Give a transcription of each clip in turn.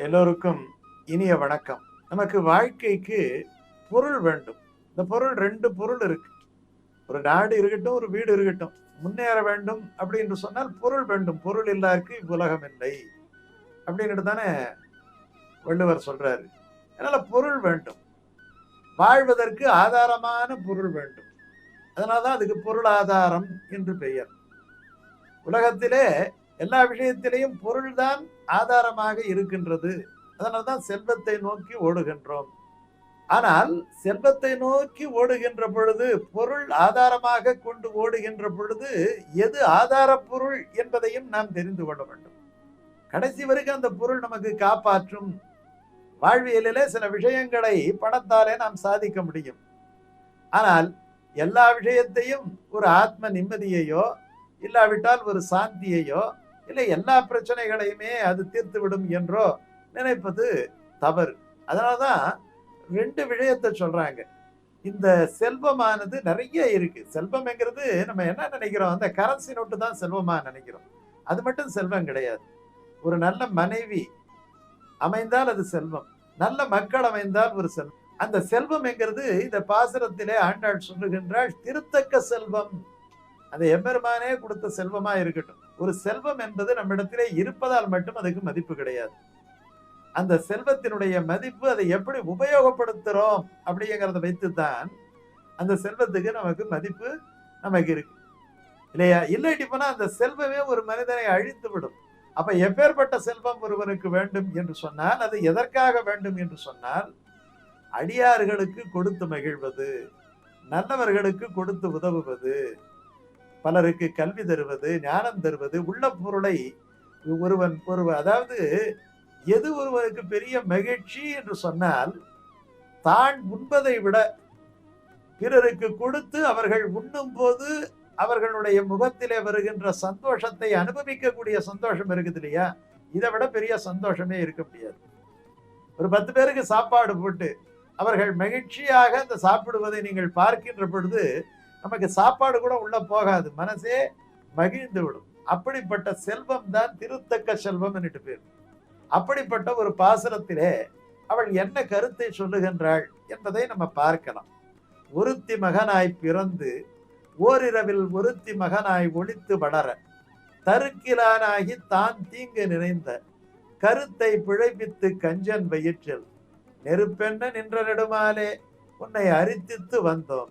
எல்லோருக்கும் இனிய வணக்கம். நமக்கு வாழ்க்கைக்கு பொருள் வேண்டும். இந்த பொருள் ரெண்டு பொருள் இருக்கு. ஒரு நாடு இருக்கட்டும் ஒரு வீடு இருக்கட்டும். முன்னேற வேண்டும் அப்படின்னு சொன்னால் பொருள் வேண்டும். பொருள் இல்லாருக்கு இவ்வுலகம் இல்லை. அப்படின்ட்டு தானே வள்ளுவர் சொல்றாரு. அதனால பொருள் வேண்டும். வாழ்வதற்கு ஆதாரமான பொருள் வேண்டும். அதனாலதான் அதுக்கு பொருளாதாரம் என்று பெயர். உலகத்திலே எல்லா விஷயத்திலையும் பொருள்தான் ஆதாரமாக இருக்கின்றது. அதனால்தான் செல்வத்தை நோக்கி ஓடுகின்றோம். ஆனால் செல்வத்தை நோக்கி ஓடுகின்ற பொழுது பொருள் ஆதாரமாக கொண்டு ஓடுகின்ற பொழுது எது ஆதார பொருள் என்பதையும் நாம் தெரிந்து கொள்ள வேண்டும். கடைசி வரைக்கும் அந்த பொருள் நமக்கு காப்பாற்றும் வாழ்வியலிலே சில விஷயங்களை பணத்தாலே நாம் சாதிக்க முடியும். ஆனால் எல்லா விஷயத்தையும் ஒரு ஆத்ம நிம்மதியையோ இல்லாவிட்டால் ஒரு சாந்தியையோ இல்லை எல்லா பிரச்சனைகளையுமே அது தீர்த்து விடும் என்றோ நினைப்பது தவறு. அதனாலதான் ரெண்டு விஷயத்தை சொல்றாங்க. இந்த செல்வமானது நிறைய இருக்கு. செல்வம்ங்கிறது நம்ம என்ன நினைக்கிறோம்? அந்த கரன்சி நோட்டு தான் செல்வமா நினைக்கிறோம். அது மட்டும் செல்வம் கிடையாது. ஒரு நல்ல மனைவி அமைந்தால் அது செல்வம். நல்ல மக்கள் அமைந்தால் ஒரு செல்வம். அந்த செல்வம் என்கிறது இந்த பாசுரத்திலே ஆண்டாள் சொல்லுகின்றாள் திருத்தக்க செல்வம். அந்த எம்பெருமானே கொடுத்த செல்வமா இருக்கட்டும். ஒரு செல்வம் என்பது நம்மிடத்திலே இருப்பதால் மட்டும் அதுக்கு மதிப்பு கிடையாது. அந்த செல்வத்தினுடைய மதிப்பு அதை எப்படி உபயோகப்படுத்துறோம் அப்படிங்கிறத வைத்து தான் அந்த செல்வத்துக்கு நமக்கு மதிப்பு நமக்கு இருக்கு. இல்லையா? இல்லாட்டி போனா அந்த செல்வமே ஒரு மனிதனை அழித்து விடும் அப்ப எப்பேற்பட்ட செல்வம் ஒருவனுக்கு வேண்டும் என்று சொன்னால் அது எதற்காக வேண்டும் என்று சொன்னால் அடியார்களுக்கு கொடுத்து மகிழ்வது நல்லவர்களுக்கு கொடுத்து உதவுவது பலருக்கு கல்வி தருவது ஞானம் தருவது உள்ள பொருளை ஒருவன் ஒருவன் அதாவது எது ஒருவனுக்கு பெரிய மகிழ்ச்சி என்று சொன்னால் தான் உண்பதை விட பிறருக்கு கொடுத்து அவர்கள் உண்ணும் போது அவர்களுடைய முகத்திலே வருகின்ற சந்தோஷத்தை அனுபவிக்கக்கூடிய சந்தோஷம் இருக்குது இல்லையா? இதை விட பெரிய சந்தோஷமே இருக்க முடியாது. ஒரு பத்து பேருக்கு சாப்பாடு போட்டு அவர்கள் மகிழ்ச்சியாக அந்த சாப்பிடுவதை நீங்கள் பார்க்கின்ற பொழுது நமக்கு சாப்பாடு கூட உள்ள போகாது. மனசே மகிழ்ந்து விடும். அப்படிப்பட்ட செல்வம் தான் திருத்தக்க செல்வம் என்று பேர். அப்படிப்பட்ட ஒரு பாசனத்திலே அவள் என்ன கருத்தை சொல்லுகின்றாள் என்பதை நம்ம பார்க்கலாம். ஒருத்தி மகனாய் பிறந்து ஓரிரவில் ஒருத்தி மகனாய் ஒளித்து வளர தருக்கிலானாகி தான் தீங்கு நிறைந்த கருத்தை பிழைப்பித்து கஞ்சன் வயிற்றில் நெருப்பென்ன நின்ற நெடுமாலே உன்னை அரித்தித்து வந்தோம்.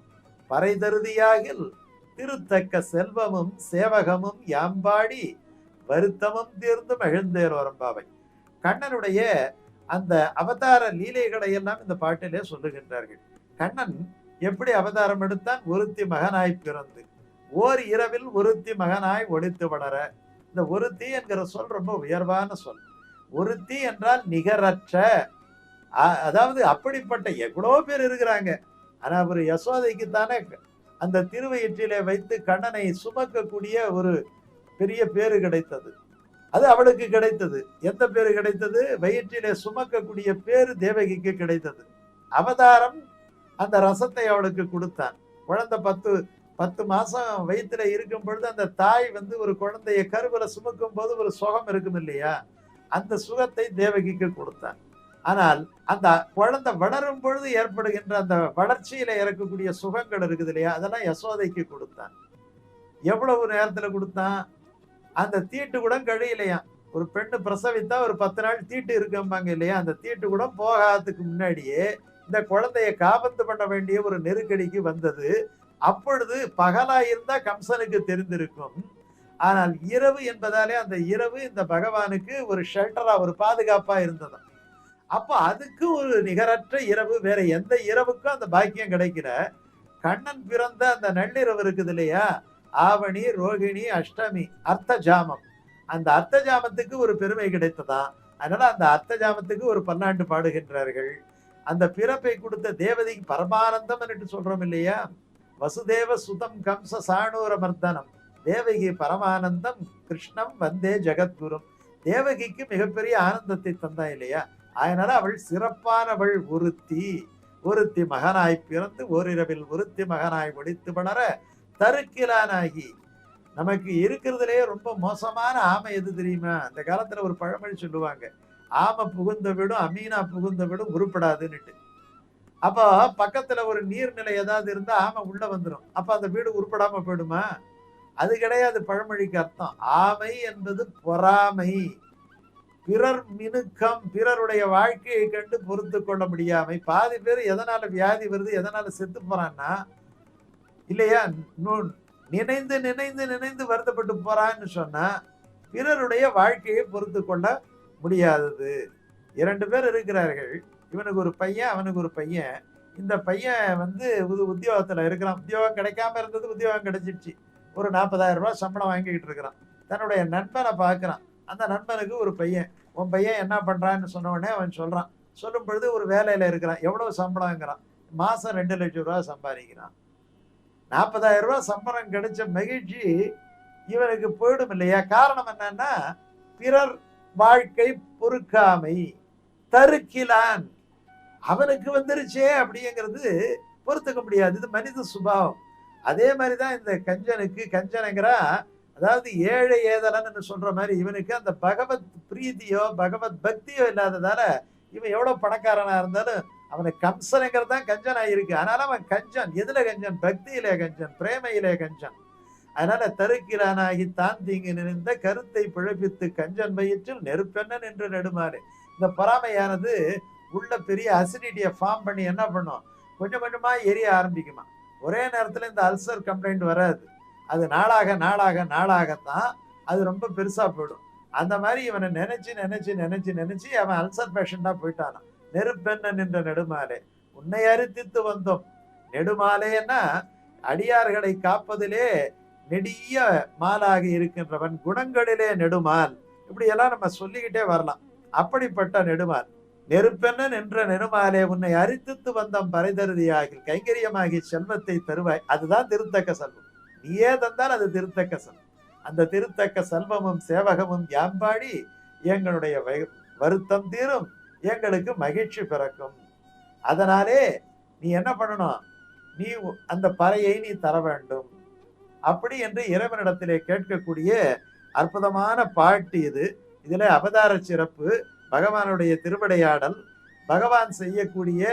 பறைதருதியாகில் திருத்தக்க செல்வமும் சேவகமும் யாம்பாடி வருத்தமும் தீர்ந்து மகிழ்ந்தேர் வரம்பாவை கண்ணனுடைய அந்த அவதார லீலைகளை எல்லாம் இந்த பாட்டிலே சொல்லுகின்றார்கள். கண்ணன் எப்படி அவதாரம் எடுத்தான்? ஒருத்தி மகனாய் பிறந்து. ஓர் இரவில் ஒருத்தி மகனாய் ஒழித்து வளர. இந்த ஒருத்தி என்கிற சொல் ரொம்ப உயர்வான சொல். ஒருத்தி என்றால் நிகரற்ற. அதாவது அப்படிப்பட்ட எவ்வளோ பேர் இருக்கிறாங்க. ஆனால் அவர் யசோதைக்கு தானே அந்த திருவயிற்றிலே வைத்து கண்ணனை சுமக்கக்கூடிய ஒரு பெரிய பேரு கிடைத்தது. அது அவளுக்கு கிடைத்தது. எந்த பேரு கிடைத்தது? வயிற்றிலே சுமக்கக்கூடிய பேரு தேவகிக்கு கிடைத்தது. அவதாரம் அந்த ரசத்தை அவளுக்கு கொடுத்தான். குழந்தை பத்து பத்து மாசம் வயிற்றுல இருக்கும் பொழுது அந்த தாய் வந்து ஒரு குழந்தைய கருவில சுமக்கும் போது ஒரு சுகம் இருக்கும் இல்லையா? அந்த சுகத்தை தேவகிக்கு கொடுத்தான். ஆனால் அந்த குழந்தை வளரும் பொழுது ஏற்படுகின்ற அந்த வளர்ச்சியில இறக்கக்கூடிய சுகங்கள் இருக்குது இல்லையா? அதெல்லாம் யசோதைக்கு கொடுத்தான். எவ்வளவு நேரத்துல கொடுத்தான்? அந்த தீட்டு கூட கழியலையாம் ஒரு பெண்ணு பிரசவித்தா ஒரு பத்து நாள் தீட்டு இருக்கம்பாங்க இல்லையா? அந்த தீட்டு கூட போகாததுக்கு முன்னாடியே இந்த குழந்தைய காபந்து பண்ண வேண்டிய ஒரு நெருக்கடிக்கு வந்தது. அப்பொழுது பகலா இருந்தா கம்சனுக்கு தெரிந்திருக்கும். ஆனால் இரவு என்பதாலே அந்த இரவு இந்த பகவானுக்கு ஒரு ஷெல்டரா ஒரு பாதுகாப்பா இருந்ததாம். அப்ப அதுக்கு ஒரு நிகரற்ற இரவு வேற எந்த இரவுக்கும் அந்த பாக்கியம் கிடைக்கல. கண்ணன் பிறந்த அந்த நள்ளிரவு இருக்குது இல்லையா? ஆவணி ரோகிணி அஷ்டமி அர்த்த ஜாமம் அந்த அர்த்த ஜாமத்துக்கு ஒரு பெருமை கிடைத்ததான் அதனால அந்த அர்த்த ஜாமத்துக்கு ஒரு பன்னாண்டு பாடுகின்றார்கள். அந்த பிறப்பை கொடுத்த தேவதைக்கு பரமானந்தம் என்று சொல்றோம் இல்லையா? வசுதேவ சுதம் கம்ச சாணூர மர்தனம். தேவகி பரமானந்தம் கிருஷ்ணம் வந்தே ஜெகத்குரும். தேவகிக்கு மிகப்பெரிய ஆனந்தத்தை தந்தா இல்லையா? அதனால அவள் சிறப்பானவள் ஒருத்தி ஒருத்தி மகனாய் பிறந்து ஓரிரவில் ஒருத்தி மகனாய் ஒழித்து வளர தருக்கிலானாகி. நமக்கு இருக்கிறதுலே ரொம்ப மோசமான ஆமை எது தெரியுமா? அந்த காலத்துல ஒரு பழமொழி சொல்லுவாங்க ஆமை புகுந்த வீடும் அமீனா புகுந்த வீடும் உருப்படாதுன்னுட்டு. அப்போ பக்கத்துல ஒரு நீர்நிலை ஏதாவது இருந்தா ஆமை உள்ள வந்துடும் அப்ப அந்த வீடு உருப்படாம போயிடுமா? அது கிடையாது பழமொழிக்கு அர்த்தம். ஆமை என்பது பொறாமை. பிறர் மினுக்கம் பிறருடைய வாழ்க்கையை கண்டு பொறுத்து கொள்ள முடியாமை. பாதி பேர் எதனால வியாதி வருது எதனால செத்து போறான்னா இல்லையா நினைந்து நினைந்து நினைந்து வருத்தப்பட்டு போறான்னு சொன்னா பிறருடைய வாழ்க்கையை பொறுத்து கொள்ள முடியாதது இரண்டு பேர் இருக்கிறார்கள். இவனுக்கு ஒரு பையன் அவனுக்கு ஒரு பையன். இந்த பையன் வந்து உது இருக்கிறான். உத்தியோகம் கிடைக்காம இருந்தது உத்தியோகம் கிடைச்சிடுச்சு. ஒரு நாற்பதாயிரம் ரூபாய் சம்பளம் வாங்கிக்கிட்டு இருக்கிறான். தன்னுடைய நண்பனை பார்க்குறான் அந்த நண்பனுக்கு ஒரு பையன். உன் பையன் என்ன பண்ணுறான்னு சொன்ன உடனே அவன் சொல்கிறான் சொல்லும் பொழுது ஒரு வேலையில் இருக்கிறான். எவ்வளோ சம்பளங்கிறான் மாதம் ரெண்டு லட்சம் ரூபா சம்பாதிக்கிறான். நாற்பதாயிரம் ரூபா சம்பளம் கிடைச்ச மகிழ்ச்சி இவனுக்கு போயிடும் இல்லையா? காரணம் என்னன்னா பிறர் வாழ்க்கை பொறுக்காமை. தருக்கிலான். அவனுக்கு வந்துருச்சே அப்படிங்கிறது பொறுத்துக்க முடியாது. இது மனித சுபாவம். அதே மாதிரி தான் இந்த கஞ்சனுக்கு. கஞ்சனுங்கிறா அதாவது ஏழை ஏதலன்னு சொல்ற மாதிரி இவனுக்கு அந்த பகவத் பிரீதியோ பகவத் பக்தியோ இல்லாததால இவன் எவ்வளவு பணக்காரனா இருந்தாலும் அவனுக்கு கம்சனுங்கிறது தான் கஞ்சன் இருக்கு. அதனால அவன் கஞ்சன். எதுல கஞ்சன்? பக்தியிலே கஞ்சன் பிரேமையிலே கஞ்சன். அதனால தருக்கிறானாகி தான் தீங்கு நினைந்த கருத்தை பிழப்பித்து கஞ்சன் வயிற்றில் நெருப்பெண்ணன் என்று நெடுமாறு. இந்த பொறாமையானது உள்ள பெரிய அசிடிட்டியை ஃபார்ம் பண்ணி என்ன பண்ணும்? கொஞ்சம் கொஞ்சமாக எரிய ஆரம்பிக்குமா ஒரே நேரத்தில் இந்த அல்சர் கம்ப்ளைண்ட் வராது. அது நாளாக நாளாக நாளாகத்தான் அது ரொம்ப பெருசா போயிடும். அந்த மாதிரி இவனை நினைச்சு நினைச்சு நினைச்சு நினைச்சு அவன் அல்சர் பேஷண்டா போயிட்டானான் நெருப்பெண்ண நின்ற நெடுமாலே உன்னை அரித்தித்து வந்தோம். நெடுமாலேன்னா அடியார்களை காப்பதிலே நெடிய மாலாக இருக்கின்றவன் குணங்களிலே நெடுமால். இப்படி எல்லாம் நம்ம சொல்லிக்கிட்டே வரலாம். அப்படிப்பட்ட நெடுமால். நெருப்பெண்ண நின்ற நெடுமாலே உன்னை அரித்துத்து வந்தம் பறைதருதியாகி கைங்கரியமாகி செல்வத்தை தருவாய். அதுதான் திருத்தக்க செல்வம். நீயே தந்தால் அது திருத்தக்க செல்வம். அந்த திருத்தக்க செல்வமும் சேவகமும் யாம்பாடி எங்களுடைய வருத்தம் தீரும் எங்களுக்கு மகிழ்ச்சி பிறக்கும். அதனாலே நீ என்ன பண்ணணும்? நீ அந்த பறையை நீ தர வேண்டும். அப்படி என்று இறைவனிடத்திலே கேட்கக்கூடிய அற்புதமான பாட்டு இது. இதில் அவதார சிறப்பு பகவானுடைய திருவிடையாடல் பகவான் செய்யக்கூடிய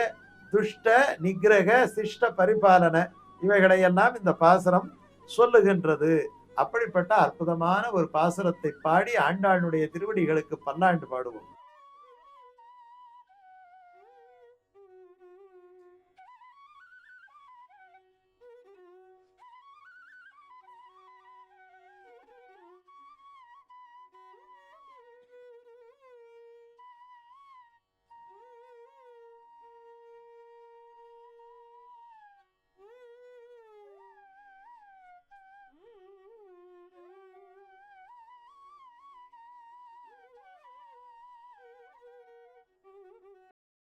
துஷ்ட நிகிரக சிஷ்ட பரிபாலன இவைகளையெல்லாம் இந்த பாசனம் சொல்லுகின்றது. அப்படிப்பட்ட அற்புதமான ஒரு பாசுரத்தை பாடி ஆண்டாளுடைய திருவடிகளுக்கு பல்லாண்டு பாடுவோம்.